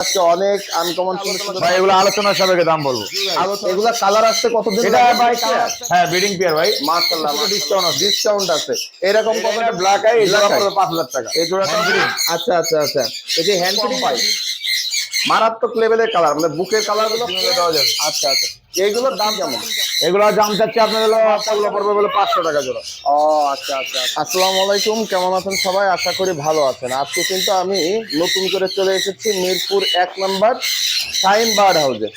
আজকে অনেক আনকমন সুন্দর সুন্দর ভাই এগুলো আলোচনার সাপেক্ষে দাম বলব। কালার আসতে কতদিন এটা ভাই হ্যাঁ ব্রিডিং পেয়ার ভাই। মাশাআল্লাহ ডিসকাউন্ট ডিসকাউন্ট আছে। এরকম কত ব্ল্যাক আই টাকা। এই আচ্ছা আচ্ছা আচ্ছা। এই যে হ্যান্ড ফিটিং পাই মারাত্মক লেভেলের কালার মানে বুকের কালারগুলো দেওয়া যাবে আচ্ছা আচ্ছা। এইগুলোর দাম কেমন? এগুলো দাম চাচ্ছে আপনার হলো এগুলো পড়বে বলে পাঁচশো টাকা জোড়া। ও আচ্ছা আচ্ছা আসসালামু আলাইকুম কেমন আছেন সবাই? আশা করি ভালো আছেন। আজকে কিন্তু আমি নতুন করে চলে এসেছি মিরপুর এক নম্বর সাইন বার্ড হাউসে।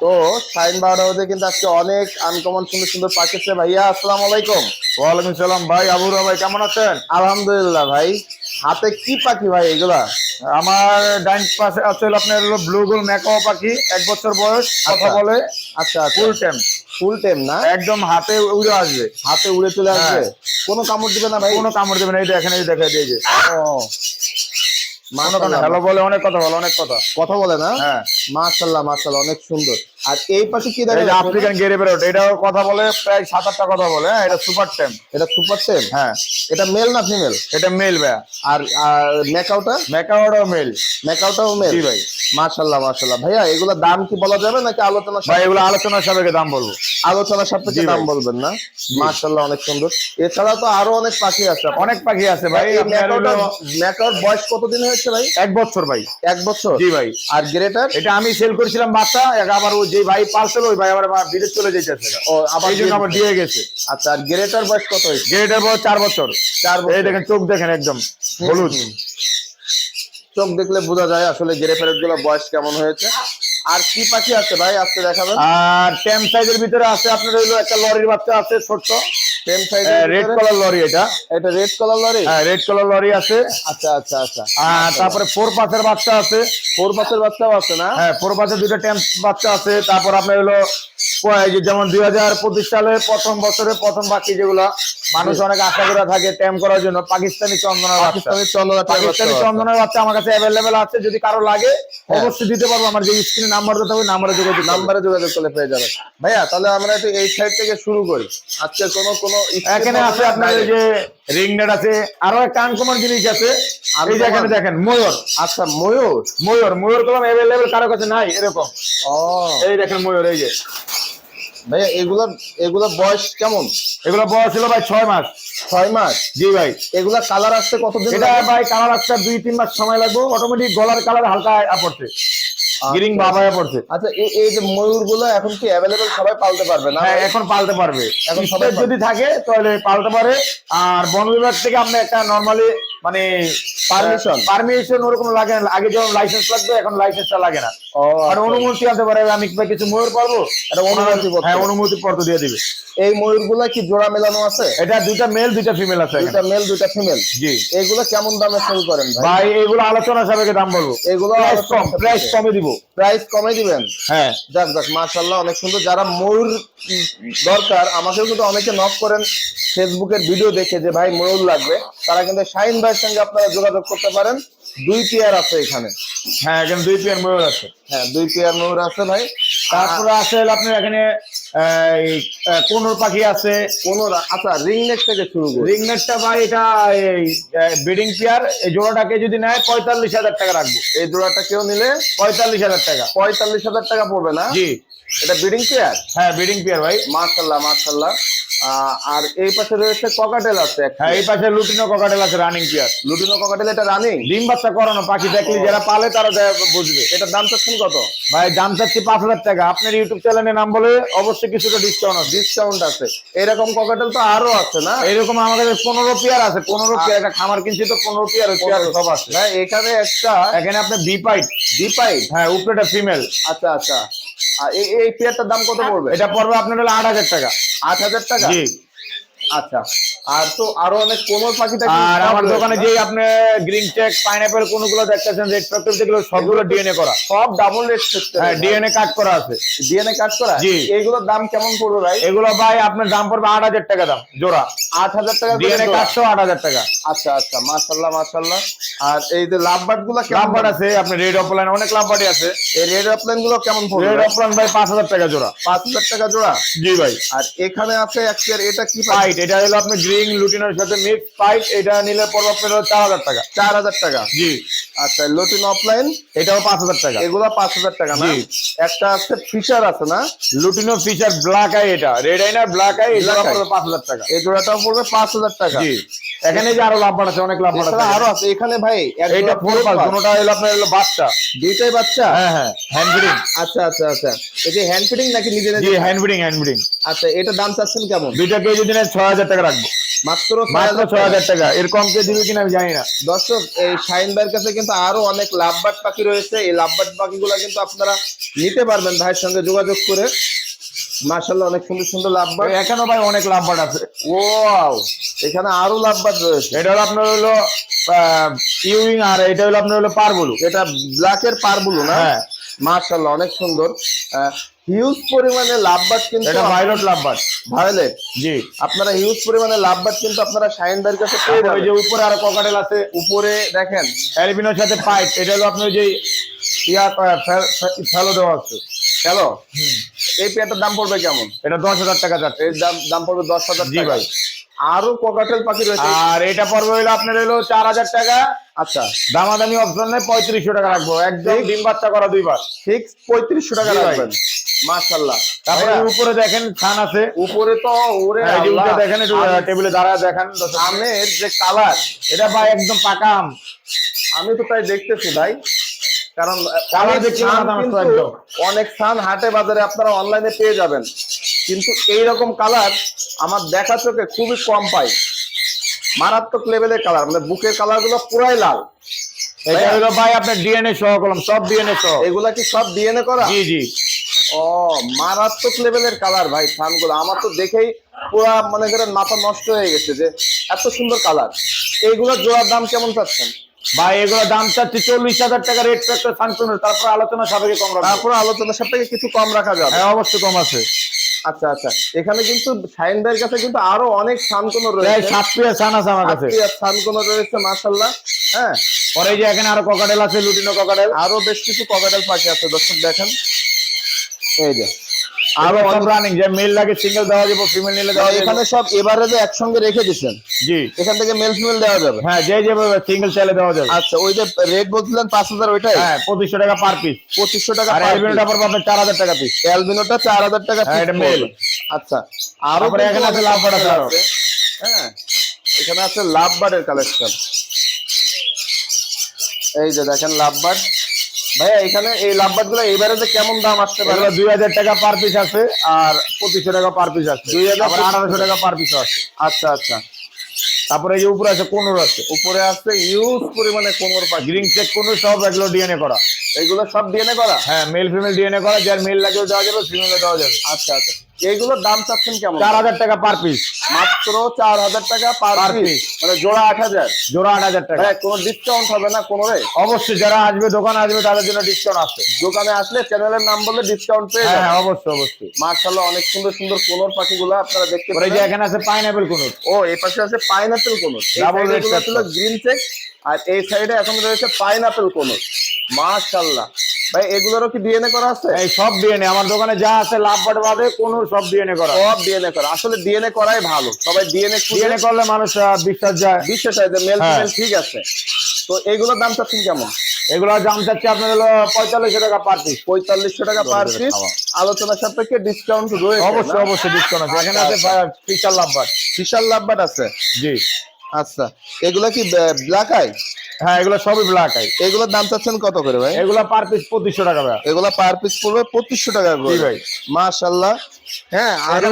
তো শাইন বার্ড হাউসে কিন্তু আজকে অনেক আনকমন সুন্দর সুন্দর পাখি আছে ভাইয়া আসসালামু আলাইকুম। ওয়ালাইকুম সালাম ভাই আবুরা ভাই কেমন আছেন? আলহামদুলিল্লাহ ভাই। হাতে কি পাখি ভাই এগুলা? আমার ডাইন পাশে আছে আপনার হলো ব্লু গোল ম্যাকাও পাখি এক বছর বয়স কথা আচ্ছা। বলে। আচ্ছা ফুল টাইম ফুল টাইম না? একদম হাতে উড়ে আসবে। হাতে উড়ে চলে আসবে? হ্যাঁ। কোনো কামড় দিবে না ভাই? কোনো কামড় দিবে না এই দেখেন এই দেখা দিয়ে যে। ও। হ্যালো বলে অনেক কথা বলে অনেক কথা। কথা বলে না? হ্যাঁ। মাশাল্লাহ মাশাল্লাহ অনেক সুন্দর। আর এই পাশে কি দেখা যে আফ্রিকান গেরে বেরোট এটাও কথা বলে প্রায় সাত আটটা কথা বলে হ্যাঁ এটা সুপার টেম এটা সুপার টেম হ্যাঁ। এটা মেল না ফিমেল এটা মেল আর আর ম্যাকাওটাও মেল মেল জি ভাই। মাশাআল্লাহ মাশাআল্লাহ ভাইয়া এগুলা দাম কি বলা যাবে নাকি আলোচনা ভাই এগুলো সাপেক্ষে দাম বলব। আলোচনা সাপেক্ষে দাম বলবেন না? মাশাআল্লাহ অনেক সুন্দর। এছাড়া তো আরও অনেক পাখি আছে। অনেক পাখি আছে ভাই। মেকাউর বয়স কতদিন হয়েছে ভাই? এক বছর ভাই। এক বছর? জি ভাই। আর গ্রেটার এটা আমি সেল করেছিলাম বাচ্চা আবার ও যে ভাই পার্সেল ওই ভাই আবার আমার বিদেশ চলে যেতেছে ও আবার এই জন্য আবার দিয়ে গেছে। আচ্ছা আর গ্রেটার বয়স কত হয়েছে? গ্রেটার বয়স চার বছর। চার বছর। এই দেখেন চোখ দেখেন একদম হলুদ। চোখ দেখলে বোঝা যায় আসলে গেরে ফেরতগুলো বয়স কেমন হয়েছে। আর কি পাখি আছে ভাই? আজকে দেখাবেন। আর টেন সাইজের ভিতরে আছে আপনার হইল একটা লরির বাচ্চা আছে ছোট্ট। রেড কালার লরি এটা। এটা রেড কালার লরি হ্যাঁ রেড কালার লরি আছে। আচ্ছা আচ্ছা আচ্ছা। তারপরে ফোর পাসের বাচ্চা আছে। ফোর বাসের বাচ্চাও আছে না? হ্যাঁ ফোর পাসের দুটো টেন বাচ্চা আছে। তারপর আপনার হলো প- এই যে যেমন দুই হাজার পঁচিশ সালে প্রথম বছরে প্রথম বাকি যেগুলা মানুষ অনেক আশা করে থাকে ট্যাম করার জন্য। পাকিস্তানি চন্দনের পাকিস্তানি চন্দ্রা পাকিস্তানি চন্দনের বাচ্চা আমার কাছে অ্যাভেলেবেল আছে। যদি কারও লাগে হ্যাঁ। অবশ্যই দিতে পারব। আমার যে স্ক্রিনে নাম্বার দিতে হবে নাম্বারে যোগাযোগ নাম্বারে যোগাযোগ করলে পেয়ে যাবেন। ভাইয়া তাহলে আমরা একটু এই সাইড থেকে শুরু করি। আজকে কোনো কোনো এখানে আছে আপনার এই যে রিং নেট আছে আরও একটা আনকমন জিনিস আছে। এই যে এখানে দেখেন ময়ূর। আচ্ছা ময়ূর? ময়ূর ময়ূর কলম অ্যাভেলেবেল কারও কাছে নাই এরকম। ও। এই দেখেন ময়ূর এই যে। ভাইয়া এগুলা এগুলা বয়স কেমন? এগুলো বয়স ছিল ভাই ছয় মাস। ছয় মাস? জি ভাই। এগুলা কালার আসতে কতদিন এটা ভাই কালার আসতে দুই তিন মাস সময় লাগবে অটোমেটিক গলার কালার হালকা আ পড়ছে গ্রিন বাবায় পড়ছে। আচ্ছা এই যে ময়ূরগুলো এখন কি অ্যাভেলেবেল সবাই পালতে পারবে না? হ্যাঁ এখন পালতে পারবে। এখন সবাই যদি থাকে তাহলে পালতে পারে। আর বন বিভাগ থেকে একটা নরমালি মানে Permission? পারমিশন ওরকম লাগে না। আগে যেমন লাইসেন্স লাগবে এখন লাইসেন্সটা লাগে না। আর আচ্ছা। অনুমতি আনতে পারে আমি কিছু ময়ূর পারব? এটা অনুমতি পত্র। হ্যাঁ অনুমতি পত্র দিয়ে দিবে। এই ময়ূরগুলা কি জোড়া মেলানো আছে? এটা দুইটা মেল দুইটা ফিমেল আছে। দুইটা মেল দুইটা ফিমেল জি। এগুলো কেমন দামে সেল করেন ভাই? ভাই এগুলো আলোচনা সাপেক্ষে দাম বলব। এগুলো কম প্রাইস কমে দিব। cool প্রাইস কমে দিবেন? হ্যাঁ। যাক যাক মাশাআল্লাহ অনেক সুন্দর। যারা ময়ূর দরকার আমাকেও কিন্তু অনেকে নক করেন ফেসবুকের ভিডিও দেখে যে ভাই ময়ূর লাগবে। তারা কিন্তু শাহিন ভাইয়ের সঙ্গে আপনারা যোগাযোগ করতে পারেন। দুই পেয়ার আছে এখানে। হ্যাঁ এখানে দুই পেয়ার ময়ূর আছে। হ্যাঁ দুই পেয়ার ময়ূর আছে ভাই। তারপরে আছে আপনার এখানে কোনোর পাখি আছে। কোনো আচ্ছা রিং নেক থেকে শুরু করি। রিংনেটটা ভাই এটা এই ব্রিডিং পেয়ার এই জোড়াটাকে যদি নেয় পঁয়তাল্লিশ হাজার টাকা রাখব। এই জোড়াটা কেউ নিলে পঁয়তাল্লিশ হাজার টাকা। পঁয়তাল্লিশ হাজার টাকা পড়বে না? জি। এটা ব্রিডিং পেয়ার হ্যাঁ ব্রিডিং পেয়ার ভাই। মাশাল্লাহ মাশাল্লাহ আর এই পাশে রয়েছে ককাটেল আছে হ্যাঁ এই পাশে লুটিনো ককাটেল আছে রানিং পেয়ার লুটিনো ককাটেল এটা রানিং ডিম বাচ্চা করানো পাখি দেখলে যারা পালে তারা বুঝবে। এটার দাম চাচ্ছেন কত? ভাই দাম চাচ্ছি পাঁচ হাজার টাকা। আপনার ইউটিউব চ্যানেলের নাম বলে অবশ্যই কিছুটা ডিসকাউন্ট আছে। ডিসকাউন্ট আছে। এরকম ককাটেল তো আরও আছে না? এরকম আমার কাছে পনেরো পেয়ার আছে। পনেরো পেয়ার একটা খামার কিনছি তো পনেরো পেয়ার পেয়ার সব আছে। ভাই এখানে একটা এখানে আপনার বিপাইট ডিপাই হ্যাঁ উপরেটা ফিমেল আচ্ছা আচ্ছা। আর এই পেয়ারটার দাম কত পড়বে? এটা পড়বে আপনার হলো আট হাজার টাকা। আট হাজার টাকা? জি। আচ্ছা। আর তো আরও অনেক কোমল পাখি থাকে আর আমার দোকানে যে আপনি গ্রিন চেক পাইনাপেল কোনগুলো দেখতেছেন রেড ফ্যাক্টর যেগুলো সবগুলো ডিএনএ করা। সব ডাবল রেট সিস্টেম হ্যাঁ ডিএনএ কাট করা আছে। ডিএনএ কাট করা? জি। এইগুলোর দাম কেমন পড়বে ভাই? এগুলো ভাই আপনার দাম পড়বে আট হাজার টাকা দাম জোড়া। আট হাজার টাকা ডিএনএ টাকা। আচ্ছা আচ্ছা আর এই যে লাভবার্ড আছে আপনার রেড অফলাইন অনেক লাভবার্ডই আছে। এই রেডগুলো কেমন পড়বে রেড অফলাইন ভাই পাঁচ হাজার টাকা জোড়া। পাঁচ হাজার টাকা জোড়া? জি ভাই। আর এখানে আছে এক এটা কি পাইট এটা হলো আপনার রিং লুটিনের সাথে মিক্স পাইপ এটা নিলে পড়বে আপনার চার হাজার টাকা। চার হাজার টাকা? জি। আচ্ছা লুটিন অফলাইন এটাও পাঁচ হাজার টাকা। এগুলো পাঁচ হাজার টাকা না? একটা আছে ফিচার আছে না? লুটিনো ফিচার ব্ল্যাক আই এটা। রেড আই না ব্ল্যাক আই এটা পড়বে পাঁচ হাজার টাকা। এই জোড়াটাও পড়বে পাঁচ হাজার টাকা। জি। এখানে যে আরও লাভবার আছে অনেক এছাড়া আছে। আরও আছে এখানে ভাই জোড়া ফোর পাস pass। হলো আপনার হলো বাচ্চা। দুইটাই বাচ্চা? হ্যাঁ হ্যাঁ হ্যান্ড ফিডিং আচ্ছা আচ্ছা আচ্ছা। এই যে হ্যান্ড ফিটিং নাকি নিজে নিজে হ্যান্ড ফিডিং হ্যান্ড ফিডিং আচ্ছা এটা দাম চাচ্ছেন কেমন? দুইটা কেজি দিনে ছয় হাজার টাকা রাখব। মাত্র মাত্র ছয় হাজার টাকা। এর কম কে দিবে কিনা আমি জানি না। দর্শক এই শাহিন ভাইয়ের কাছে কিন্তু আরও অনেক লাভবাট পাখি রয়েছে। এই লাভবাট পাখিগুলো কিন্তু আপনারা নিতে পারবেন ভাইয়ের সঙ্গে যোগাযোগ করে। মার্শাল্লাহ অনেক সুন্দর সুন্দর লাভবাট। এখানেও ভাই অনেক লাভবার আছে। ওয়াও এখানে আরও লাভবাট রয়েছে। এটা হলো আপনার হলো ইউইং আর এটা হলো আপনার হলো পারবুলু এটা ব্ল্যাকের পারবুলো না? হ্যাঁ। মার্শাল্লাহ অনেক সুন্দর। হিউজ পরিমাণে লাভবাট কিন্তু এটা ভাইলট লাভবার ভায়োলেট জি। আপনারা হিউজ পরিমাণে লাভবাট কিন্তু আপনারা শাহিন ভাইয়ের কাছে পেয়ে তারপর ওই যাবেন যে উপরে আর ককাটেল আছে উপরে দেখেন। অ্যালবিনোর সাথে পাইপ এটা হলো আপনার যে ইয়া ফেলো দেওয়া আছে। হ্যালো? এই পেয়ারটার দাম পড়বে কেমন? এটা দশ হাজার টাকা যাচ্ছে। এর দাম দাম পড়বে দশ হাজার জি ভাই। আরও কোকাটেল পাখি রয়েছে। আর এটা পড়বে হলো আপনার হলো চার হাজার টাকা। আচ্ছা। দামাদামি অপশন নেই পঁয়ত্রিশশো টাকা রাখব। একদম ডিম বাচ্চা করা দুইবার ফিক্স পঁয়ত্রিশশো টাকা। রাখবেন। মাশাল্লাহ তারপরে উপরে দেখেন খান আছে। উপরে তো ওরে আল্লাহ, দেখেন একটু টেবিলে দাঁড়ায় দেখেন। আমের যে কালার এটা ভাই একদম পাকা আম। আমি তো তাই দেখতেছি ভাই। কারণ অনেক ছান হাটে বাজারে আপনারা অনলাইনে পেয়ে যাবেন। কিন্তু এই রকম কালার আমার দেখা চোখে খুবই কম পাই। মারাত্মক লেভেলের কালার মানে বুকের কালারগুলো পুরাই লাল। এটা হলো ভাই আপনার ডিএনএ সহ কলম সব ডিএনএ সহ। এগুলা কি সব ডিএনএ করা? জি জি। ও মারাত্মক লেভেলের কালার ভাই ফানগুলো আমার তো দেখেই পুরা মনে করেন মাথা নষ্ট হয়ে গেছে যে এত সুন্দর কালার এইগুলোর জোড়ার দাম কেমন চাচ্ছেন? ভাই এগুলো দাম চাচ্ছি চল্লিশ হাজার টাকা রেট ফ্যাক্টর সাংশনের তারপর আলোচনা সাপেক্ষে কম রাখব। তারপরে আলোচনা সাপেক্ষে কিছু কম রাখা যাবে। হ্যাঁ অবশ্যই কম আছে। আচ্ছা আচ্ছা। এখানে কিন্তু শাইন ভাইয়ের কাছে কিন্তু আরও অনেক সানকোনো রয়েছে। সাত পিয়ার সান আছে আমার কাছে। সানকোনো রয়েছে মাশাল্লাহ হ্যাঁ। পরে যে এখানে আরও ককাটেল আছে লুটিনো ককাটেল আরও বেশ কিছু ককাটেল পাখি আছে দর্শক দেখেন। এই যে। আরও সব রানিং যে মেল লাগে সিঙ্গেল দেওয়া যাবে ফিমেল নিলে দেওয়া যাবে। এখানে সব এবারে যে একসঙ্গে রেখে দিচ্ছেন জি। এখান থেকে মেল ফিমেল দেওয়া যাবে? হ্যাঁ যে যে সিঙ্গেল চাইলে দেওয়া যাবে। আচ্ছা ওই যে রেট বলছিলেন পাঁচ হাজার ওইটাই? হ্যাঁ পঁচিশশো টাকা পার পিস পঁচিশশো টাকা আর অ্যালবিনোটা চার হাজার টাকা পিস অ্যালবিনোটা চার হাজার টাকা হ্যাঁ, এটা male। আচ্ছা আরও এখানে আছে লাভ বার্ড আছে। হ্যাঁ এখানে আছে লাভ বার্ডের কালেকশন এই যে দেখেন লাভ বার্ড ভাইয়া এখানে এই লাভবাদগুলো এবারে যে কেমন দাম আসতে পারে? দুই হাজার টাকা পার পিস আছে আর পঁচিশশো টাকা পার পিস আছে। দুই হাজার আঠারোশো টাকা পার পিস আছে। আচ্ছা আচ্ছা। তারপরে এই যে উপরে আছে? কোনোর আছে। উপরে আছে ইউজ পরিমাণে কোমর পা গ্রিন চেক কোনো সব এগুলো ডিএনএ করা। এগুলো সব ডিএনএ করা? হ্যাঁ মেল ফিমেল ডিএনএ করা। যার মেল লাগেও দেওয়া যাবে ফিমেলও দেওয়া যাবে। আচ্ছা আচ্ছা। এইগুলোর দাম চাচ্ছেন কেমন? চার হাজার টাকা পার পিস মাত্র চার হাজার টাকা পার পিস মানে জোড়া আট হাজার। জোড়া আট হাজার টাকা। কোনো ডিসকাউন্ট হবে না কোনো রে? অবশ্যই যারা আসবে দোকানে আসবে তাদের জন্য ডিসকাউন্ট আছে। দোকানে আসলে চ্যানেলের নাম বললে ডিসকাউন্ট পেয়ে হ্যাঁ অবশ্যই অবশ্যই। মার্শাল্লাহ অনেক সুন্দর সুন্দর কোনোর পাখিগুলো আপনারা দেখতে পারেন এখানে আছে পাইনাপেল কোনোর। ও এই পাশে আছে পাইনাপেল কোনোর। ছিল pepper। গ্রিন চেক আর এই সাইডে এখন রয়েছে পাইনাপেল কোনোর। মার্শাল্লাহ ভাই এগুলোরও কি ডিএনএ করা আছে? এই সব ডিএনএ আমার দোকানে যা আছে লাভ বাট বাদে কোনো সব ডিএনএ করা সব ডিএনএ করা। আসলে ডিএনএ করাই ভালো। সবাই ডিএনএ ডিএনএ করলে মানুষ বিশ্বাস যায়। বিশ্বাস হয় যে মেল হ্যাঁ। ফিমেল ঠিক আছে। তো এগুলোর দাম চাচ্ছেন কেমন? এগুলো দাম চাচ্ছে আপনার হলো পঁয়তাল্লিশশো টাকা পার পিস পঁয়তাল্লিশশো টাকা পার পিস। আলোচনা সাপেক্ষে ডিসকাউন্ট রয়েছে অবশ্যই অবশ্যই ডিসকাউন্ট আছে। এখানে আছে ফিচার লাভ বাট বিশাল লাভবাট আছে? জি। আচ্ছা এগুলা কি ব্ল্যাক আই হ্যাঁ এগুলো সবই ব্ল্যাক আই এগুলোর দাম চাচ্ছেন কত করে ভাই? এগুলো পার পিস পঁচিশশো টাকা ভাই। এগুলা পার পিস পড়বে পঁচিশশো টাকা করে। ভাই। মাশাল্লাহ হ্যাঁ আর।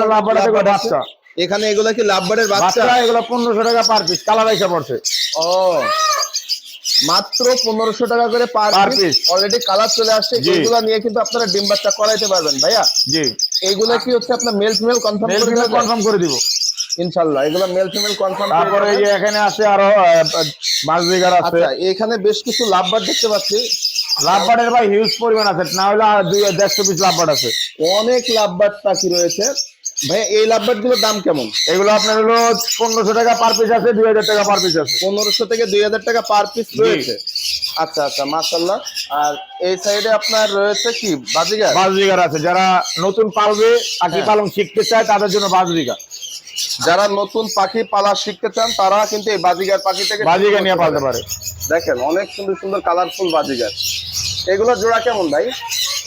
বাচ্চা? এখানে এগুলা কি লাভবাটের বাচ্চা? এগুলো পনেরোশো টাকা পার পিস কালার এসে পড়ছে। ও মাত্র পনেরোশো টাকা করে পার পিস অলরেডি কালার চলে আসছে। এগুলা নিয়ে কিন্তু আপনারা ডিম বাচ্চা করাইতে পারবেন ভাইয়া। জি। এইগুলা কি হচ্ছে আপনার মেল ফিমেল কনফার্ম করে কনফার্ম করে দিব। ইনশাল্লাহ এগুলো মেল ফিমেল কনফার্ম তারপরে এই যে এখানে আছে আরও মাছ বিঘার আছে। আচ্ছা এখানে বেশ কিছু লাভবার দেখতে পাচ্ছি। লাভবাটের ভাই হিউজ পরিমাণ আছে না হলে দুই দেড়শো পিস লাভবাট আছে। অনেক লাভবার পাখি রয়েছে। ভাই এই লাভবারগুলোর দাম কেমন? এগুলো আপনার হলো পনেরোশো টাকা পার পিস আছে দুই হাজার টাকা পার পিস আছে। পনেরোশো থেকে দুই হাজার টাকা পার পিস রয়েছে। আচ্ছা আচ্ছা মাশাল্লাহ আর এই সাইডে আপনার রয়েছে কি? বাজিগার? বাজ বিঘার আছে যারা নতুন পালবে পাখি হ্যাঁ। পালন শিখতে চায় তাদের জন্য বাজ বিঘা যারা নতুন পাখি পালা শিখতে চান তারা কিন্তু এই বাজিগার পাখি থেকে বাজিকে নিয়ে পালতে পারে। দেখেন অনেক সুন্দর সুন্দর কালারফুল বাজিগার। এগুলো জোড়া কেমন ভাই?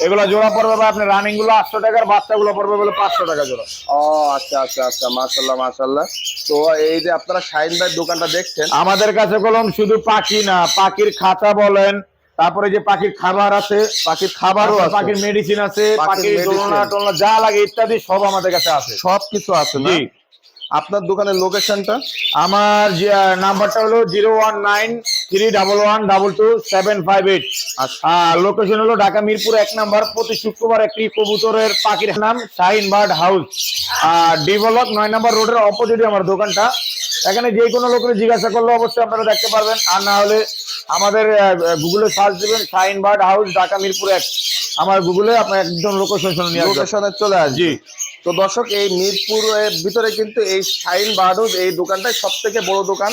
এগুলো জোড়া পড়বে ভাই আপনার রানিংগুলো আটশো টাকার বাচ্চাগুলো পড়বে বলে পাঁচশো টাকা জোড়া। ও আচ্ছা আচ্ছা আচ্ছা মাশাল্লাহ মাশাল্লাহ তো এই যে আপনারা শাইন ভাই দোকানটা দেখছেন আমাদের কাছে কলম শুধু পাখি না পাখির খাতা বলেন তারপরে যে পাখির খাবার আছে পাখির খাবারও আছে। পাখির মেডিসিন আছে পাখির। দোলনা টোলনা যা লাগে ইত্যাদি সব আমাদের কাছে আছে। সব কিছু আছে না? আপনার দোকানের লোকেশনটা আমার যে নাম্বারটা হলো zero one nine three double one double two seven five eight আর লোকেশন হলো ঢাকা মিরপুর এক নাম্বার প্রতি শুক্রবার একটি কবুতরের পাখির নাম শাহিন বার্ড হাউস আর ডিভলক নয় নাম্বার রোডের অপোজিটে আমার দোকানটা। এখানে যে কোনো লোকের জিজ্ঞাসা করলে অবশ্যই আপনারা দেখতে পারবেন। আর না হলে আমাদের গুগলে সার্চ দেবেন শাহিন বার্ড হাউস ঢাকা মিরপুর এক। আমার গুগলে আপনার একদম লোকেশন লোকেশনে চলে আসবে। তো দর্শক, এই মিরপুর এর ভিতরে কিন্তু এই শাইন বাহাদুর, এই দোকানটাই সব থেকে বড় দোকান।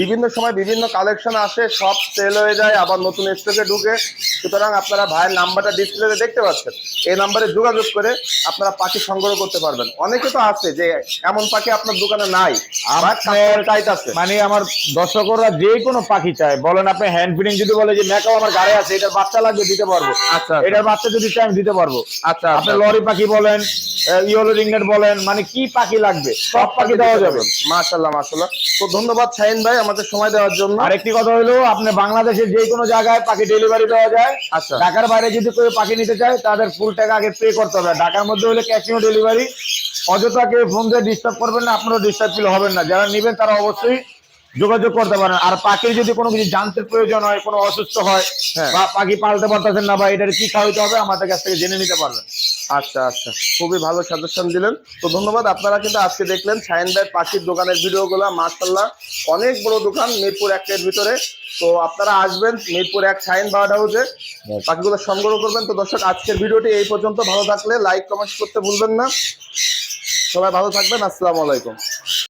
বিভিন্ন সময় বিভিন্ন কালেকশন আসে সব সেল হয়ে যায় আবার নতুন স্টকে ঢুকে। সুতরাং আপনারা ভাইয়ের নাম্বারটা ডিসপ্লেতে দেখতে পাচ্ছেন। এই নাম্বারে যোগাযোগ করে আপনারা পাখি সংগ্রহ করতে পারবেন। অনেকে তো আছে যে এমন পাখি আপনার দোকানে নাই আপনার- চাইতাছে মানে আমার দর্শকরা যে কোনো পাখি চায় বলেন আপনি হ্যান্ড ফিডিং যদি বলে যে মেকাও আমার গাড়ি আছে এটার বাচ্চা লাগবে দিতে পারব। আচ্ছা এটার বাচ্চা যদি চাই আমি দিতে পারব। আচ্ছা আপনি আচ্ছা লরি পাখি বলেন ইয়েলো রিংনেট বলেন মানে কি পাখি লাগবে? সব পাখি দেওয়া যাবে। মাশাল্লাহ মাশাল্লাহ তো ধন্যবাদ শাহিন ভাই আমাদের সময় দেওয়ার জন্য। আরেকটি কথা হলো আপনি বাংলাদেশের যে কোনো জায়গায় পাখি ডেলিভারি দেওয়া যায়। আচ্ছা। ঢাকার বাইরে যদি কেউ পাখি নিতে চায় তাদের ফুল টাকা আগে পে করতে হবে। ঢাকার মধ্যে হলে ক্যাশ অন ডেলিভারি অযথাকে ফোন দিয়ে ডিস্টার্ব করবেন না আপনারও ডিস্টার্ব ফিল হবেন না। যারা নেবেন তারা অবশ্যই যোগাযোগ করতে পারেন। আর পাখির যদি কোনো কিছু জানতে প্রয়োজন হয় কোনো অসুস্থ হয় হ্যাঁ। বা পাখি পালতে পারতেছেন না বা এটার কি খাওয়াইতে হবে আমাদের কাছ থেকে জেনে নিতে পারবেন। আচ্ছা আচ্ছা। খুবই ভালো সাজেশন দিলেন। তো ধন্যবাদ আপনারা কিন্তু আজকে দেখলেন সায়ন ভাই পাখির দোকানের ভিডিওগুলো। মার্শাল্লাহ অনেক বড় দোকান মিরপুর একের ভিতরে। তো আপনারা আসবেন মিরপুর এক সাইন বার্ড হাউসে। পাখিগুলো সংগ্রহ করবেন। তো দর্শক আজকের ভিডিওটি এই পর্যন্ত। ভালো থাকলে লাইক কমেন্ট করতে ভুলবেন না। সবাই ভালো থাকবেন। আসসালামু আলাইকুম।